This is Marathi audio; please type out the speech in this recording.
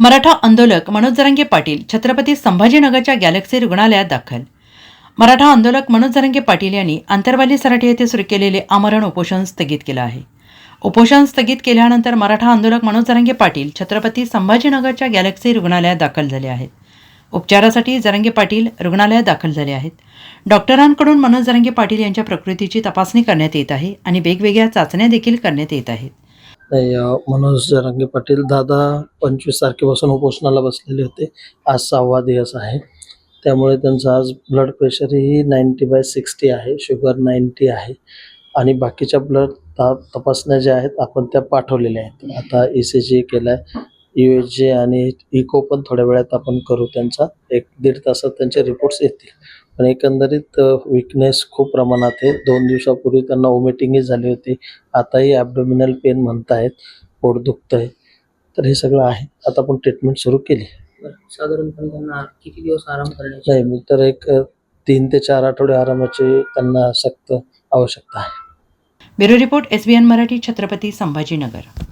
मराठा आंदोलक मनोज जरंगे पाटील छत्रपती संभाजीनगरच्या गॅलेक्सी रुग्णालयात दाखल. मराठा आंदोलक मनोज जरंगे पाटील यांनी आंतरवाली सराठी येथे सुरू केलेले आमरण उपोषण स्थगित केलं आहे. उपोषण स्थगित केल्यानंतर मराठा आंदोलक मनोज जरंगे पाटील छत्रपती संभाजीनगरच्या गॅलेक्सी रुग्णालयात दाखल झाले आहेत. उपचारासाठी जरंगे पाटील रुग्णालयात दाखल झाले आहेत. डॉक्टरांकडून मनोज जरंगे पाटील यांच्या प्रकृतीची तपासणी करण्यात येत आहे आणि वेगवेगळ्या चाचण्या देखील करण्यात येत आहेत. मनोज जरांगे पाटील दादा पंचवीस तारखेपासून उपोषणाला बसलेले होते. आज सहावा दिवस आहे. त्यामुळे त्यांचं आज ब्लड प्रेशरही नाईंटी बाय सिक्स्टी आहे. शुगर नाईंटी आहे. आणि बाकीच्या ब्लड ता तपासण्या ज्या आहेत आपण त्या पाठवलेल्या आहेत. आता ई सी जी केला आहे यू एच जे आणि इको पण थोड्या वेळात आपण करू त्यांचा. एक दीड तासात त्यांचे रिपोर्ट्स येतील. पण एकंदरीत विकनेस खूप प्रमाणात आहे. दोन दिवसापूर्वी त्यांना वॉमिटिंगही झाली होती. आताही ॲबडोमिनल पेन म्हणतायत पोट दुखतंय. तर हे सगळं आहे. आता आपण ट्रीटमेंट सुरू केली. साधारणपणे त्यांना किती दिवस आराम करण्याची? नाही मी तर एक तीन ते चार आठवडे आरामाची त्यांना सक्त आवश्यकता आहे. Bureau report S B N Marathi Chhatrapati Sambhajinagar.